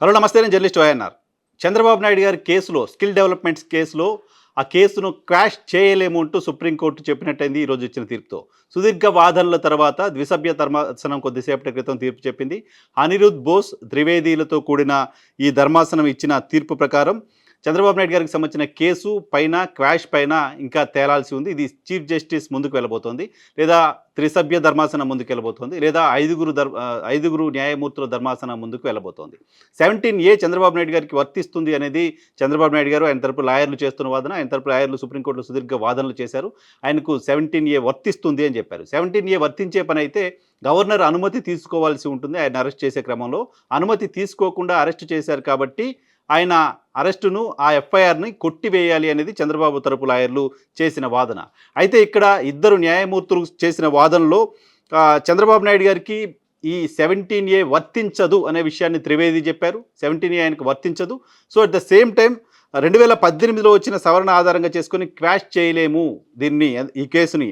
Hello నమస్తే నేను journalist YNR Chandrababu Naidu గారి కేసులో స్కిల్ డెవలప్మెంట్స్ కేసులో ఆ కేసును క్రాష్ చేయలేము అంటూ సుప్రీంకోర్టు చెప్పినట్టయింది ఈరోజు ఇచ్చిన తీర్పుతో. సుదీర్ఘ వాదనల తర్వాత ద్విసభ్య ధర్మాసనం కొద్దిసేపటి క్రితం తీర్పు చెప్పింది. అనిరుద్ బోస్ ద్వివేదీలతో కూడిన ఈ ధర్మాసనం ఇచ్చిన తీర్పు ప్రకారం చంద్రబాబు నాయుడు గారికి సంబంధించిన కేసు పైన క్వాష్ పైన ఇంకా తేలాల్సి ఉంది. ఇది చీఫ్ జస్టిస్ ముందుకు వెళ్ళబోతోంది. లేదా త్రిసభ్య ధర్మాసనం ముందుకు వెళ్ళబోతోంది. లేదా ఐదుగురు ధర్ ఐదుగురు న్యాయమూర్తుల ధర్మాసనం ముందుకు వెళ్ళబోతోంది. సెవెంటీన్ ఏ చంద్రబాబు నాయుడు గారికి వర్తిస్తుంది అనేది చంద్రబాబు నాయుడు గారు ఆయన తరపు లాయర్లు చేస్తున్న వాదన ఆయన తరపు లాయర్లు సుప్రీంకోర్టులో సుదీర్ఘ వాదనలు చేశారు. ఆయనకు సెవెంటీన్ ఏ వర్తిస్తుంది అని చెప్పారు. సెవెంటీన్ ఏ వర్తించే పని అయితే గవర్నర్ అనుమతి తీసుకోవాల్సి ఉంటుంది. ఆయన అరెస్ట్ చేసే క్రమంలో అనుమతి తీసుకోకుండా అరెస్ట్ చేశారు కాబట్టి ఆయన అరెస్టును ఆ ఎఫ్ఐఆర్ని కొట్టివేయాలి అనేది చంద్రబాబు తరపు లాయర్లు చేసిన వాదన. అయితే ఇక్కడ ఇద్దరు న్యాయమూర్తులు చేసిన వాదనలో చంద్రబాబు నాయుడు గారికి ఈ సెవెంటీన్ ఏ వర్తించదు అనే విషయాన్ని త్రివేది చెప్పారు. సెవెంటీన్ ఏ ఆయనకు వర్తించదు. So at the same time రెండు వేల పద్దెనిమిదిలో వచ్చిన సవరణ ఆధారంగా చేసుకొని క్వాష్ చేయలేము దీన్ని ఈ కేసుని.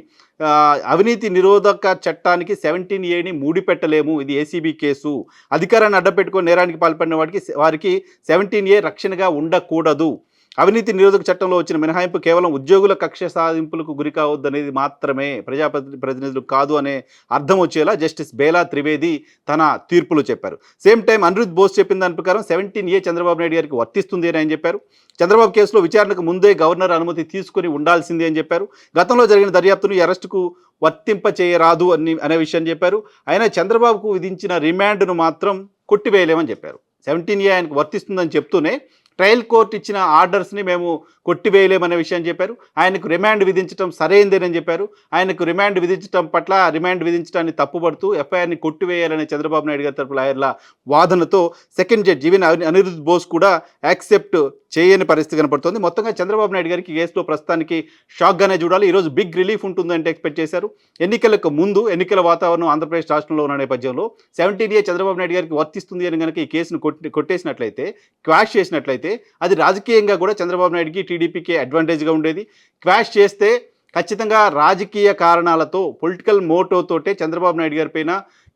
అవినీతి నిరోధక చట్టానికి సెవెంటీన్ ఏని మూడిపెట్టలేము. ఇది ఏసీబీ కేసు. అధికారాన్ని అడ్డపెట్టుకొని నేరానికి పాల్పడిన వాడికి వారికి సెవెంటీన్ ఏ రక్షణగా ఉండకూడదు. అవినీతి నిరోధక చట్టంలో వచ్చిన మినహాయింపు కేవలం ఉద్యోగుల కక్ష సాధింపులకు గురి కావద్దనేది మాత్రమే ప్రజాప్రతి ప్రతినిధులు కాదు అనే అర్థం వచ్చేలా జస్టిస్ బేలా త్రివేది తన తీర్పులు చెప్పారు. సేమ్ టైం అనిరుద్ బోస్ చెప్పిన దాని ప్రకారం సెవెంటీన్ ఏ చంద్రబాబు నాయుడు గారికి వర్తిస్తుంది అని ఆయన చెప్పారు. చంద్రబాబు కేసులో విచారణకు ముందే గవర్నర్ అనుమతి తీసుకుని ఉండాల్సిందే అని చెప్పారు. గతంలో జరిగిన దర్యాప్తును అరెస్టుకు వర్తింప చేయరాదు అని అనే విషయం చెప్పారు. అయినా చంద్రబాబుకు విధించిన రిమాండ్ను మాత్రం కొట్టివేయలేమని చెప్పారు. సెవెంటీన్ ఏ ఆయనకు వర్తిస్తుందని చెప్తూనే ట్రయల్ కోర్టు ఇచ్చిన ఆర్డర్స్ని మేము కొట్టివేయలేమనే విషయం చెప్పారు. ఆయనకు రిమాండ్ విధించడం సరైందేనని చెప్పారు. ఆయనకు రిమాండ్ విధించడం పట్ల రిమాండ్ విధించడాన్ని తప్పుపడుతూ ఎఫ్ఐఆర్ని కొట్టివేయాలనే చంద్రబాబు నాయుడు గారి తరపు లాయర్ల వాదనతో second judge even Aniruddha Bose కూడా యాక్సెప్ట్ చేయని పరిస్థితి కనపడుతుంది. మొత్తంగా చంద్రబాబు నాయుడు గారికి కేసులో ప్రస్తుతానికి షాక్గానే చూడాలి. ఈరోజు బిగ్ రిలీఫ్ ఉంటుందంటే ఎక్స్పెక్ట్ చేశారు. ఎన్నికలకు ముందు ఎన్నికల వాతావరణం ఆంధ్రప్రదేశ్ రాష్ట్రంలో ఉన్న నేపథ్యంలో సెవెంటీన్ ఏ చంద్రబాబు నాయుడు గారికి వర్తిస్తుంది అని కనుక ఈ కేసును కొట్టి కొట్టేసినట్లయితే క్వాష్ చేసినట్లయితే అది రాజకీయంగా కూడా చంద్రబాబు నాయుడుకి టీడీపీకి అడ్వాంటేజ్గా ఉండేది. క్వాష్ చేస్తే ఖచ్చితంగా రాజకీయ కారణాలతో పొలిటికల్ మోటోతోటే చంద్రబాబు నాయుడు గారి పైన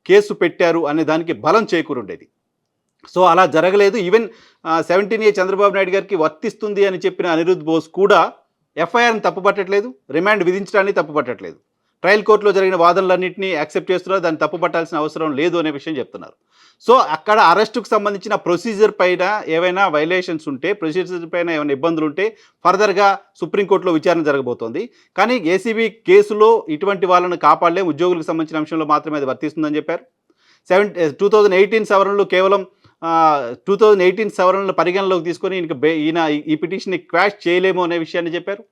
కేసు పెట్టారు అనే దానికి బలం చేకూరుండేది. సో అలా జరగలేదు. Even seventeen A Chandrababu Naidu గారికి వర్తిస్తుంది అని చెప్పిన అనిరుద్ బోస్ కూడా ఎఫ్ఐఆర్ని తప్పుపట్టట్లేదు. రిమాండ్ విధించడాన్ని తప్పుపట్టట్లేదు. ట్రయల్ కోర్టులో జరిగిన వాదనలన్నింటినీ యాక్సెప్ట్ చేస్తున్నారు. దాన్ని తప్పుపట్టాల్సిన అవసరం లేదు అనే విషయం చెప్తున్నారు. సో అక్కడ అరెస్టుకు సంబంధించిన ప్రొసీజర్ పైన ఏవైనా వైలేషన్స్ ఉంటే ప్రొసీజర్ పైన ఏమైనా ఇబ్బందులు ఉంటే ఫర్దర్గా సుప్రీంకోర్టులో విచారణ జరగబోతోంది. కానీ ఏసీబీ కేసులో ఇటువంటి వాళ్ళను కాపాడలేం ఉద్యోగులకు సంబంధించిన అంశంలో మాత్రమే అది వర్తిస్తుందని చెప్పారు. సెవెన్ టూ థౌజండ్ ఎయిటీన్ సవరణలో కేవలం టూ థౌజండ్ ఎయిటీన్ సవరణలు పరిగణలోకి తీసుకొని ఈయన ఈ- ఈ పిటిషన్ని క్వాష్ చేయలేము అనే విషయాన్ని చెప్పారు.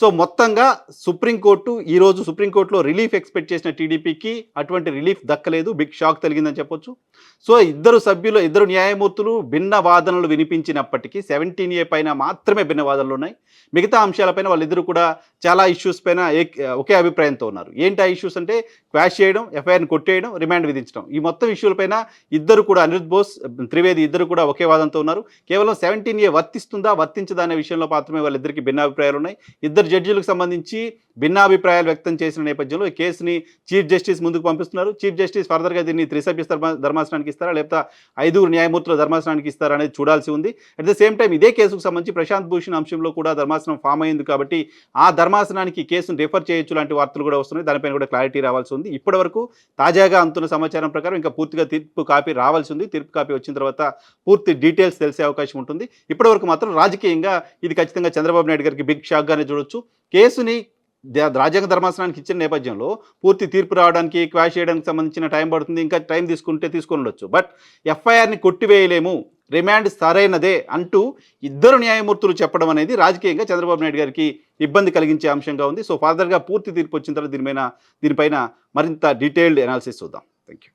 సో మొత్తంగా సుప్రీంకోర్టు ఈరోజు సుప్రీంకోర్టులో రిలీఫ్ ఎక్స్పెక్ట్ చేసిన టీడీపీకి అటువంటి రిలీఫ్ దక్కలేదు. బిగ్ షాక్ తగిలిందని చెప్పొచ్చు. సో ఇద్దరు సభ్యులు ఇద్దరు న్యాయమూర్తులు భిన్న వాదనలు వినిపించినప్పటికీ సెవెంటీన్ ఏ పైన మాత్రమే భిన్న వాదనలు ఉన్నాయి. మిగతా అంశాలపైన వాళ్ళిద్దరు కూడా చాలా ఇష్యూస్ పైన ఒకే అభిప్రాయంతో ఉన్నారు. ఏంటి ఆ ఇష్యూస్ అంటే క్వాష్ చేయడం ఎఫ్ఐఆర్ని కొట్టేయడం రిమాండ్ విధించడం. ఈ మొత్తం ఇష్యూలపైన ఇద్దరు కూడా అనిరుద్ బోస్ త్రివేది ఇద్దరు కూడా ఒకే వాదంతో ఉన్నారు. కేవలం సెవెంటీన్ ఏ వర్తిస్తుందా వర్తించదా అనే విషయంలో మాత్రమే వాళ్ళిద్దరికి భిన్నాభిప్రాయాలు ఉన్నాయి. ఇద్దరు జడ్జిలకు సంబంధించి భిన్నాభిప్రాయాలు వ్యక్తం చేసిన నేపథ్యంలో ఈ కేసుని చీఫ్ జస్టిస్ ముందుకు పంపిస్తున్నారు. చీఫ్ జస్టిస్ ఫర్దర్గా దీన్ని త్రిసభ్య ధర్మాసనానికి ఇస్తారా? లేకపోతే ఐదుగురు న్యాయమూర్తుల ధర్మాసనానికి ఇస్తారా అనేది చూడాల్సి ఉంది. అట్ ద సేమ్ టైం ఇదే కేసుకు సంబంధించి ప్రశాంత్ భూషణ్ అంశంలో కూడా ధర్మాసనం ఫామ్ అయింది కాబట్టి ఆ ధర్మాసనానికి కేసును రిఫర్ చేయొచ్చు లాంటి వార్తలు కూడా వస్తున్నాయి. దానిపైన కూడా క్లారిటీ రావాల్సి ఉంది. ఇప్పటివరకు తాజాగా అందుతున్న సమాచారం ప్రకారం ఇంకా పూర్తిగా తీర్పు కాపీ రావాల్సి ఉంది. తీర్పు కాపీ వచ్చిన తర్వాత పూర్తి డీటెయిల్స్ తెలిసే అవకాశం ఉంటుంది. ఇప్పటివరకు మాత్రం రాజకీయంగా ఇది ఖచ్చితంగా చంద్రబాబు నాయుడు గారికి బిగ్ షాక్గానే చూడొచ్చు. కేసుని రాజ్యాంగ ధర్మాసనానికి ఇచ్చిన నేపథ్యంలో పూర్తి తీర్పు రావడానికి క్వాష్ చేయడానికి సంబంధించిన టైం పడుతుంది. ఇంకా టైం తీసుకుంటే తీసుకుని ఉండొచ్చు. బట్ ఎఫ్ఐఆర్ని కొట్టివేయలేము. రిమాండ్ సరైనదే అంటూ ఇద్దరు న్యాయమూర్తులు చెప్పడం అనేది రాజకీయంగా చంద్రబాబు నాయుడు గారికి ఇబ్బంది కలిగించే అంశంగా ఉంది. సో ఫర్దర్గా పూర్తి తీర్పు వచ్చిన తర్వాత దీనిపైన దీనిపైన మరింత డీటెయిల్డ్ అనాలిసిస్ చూద్దాం. Thank you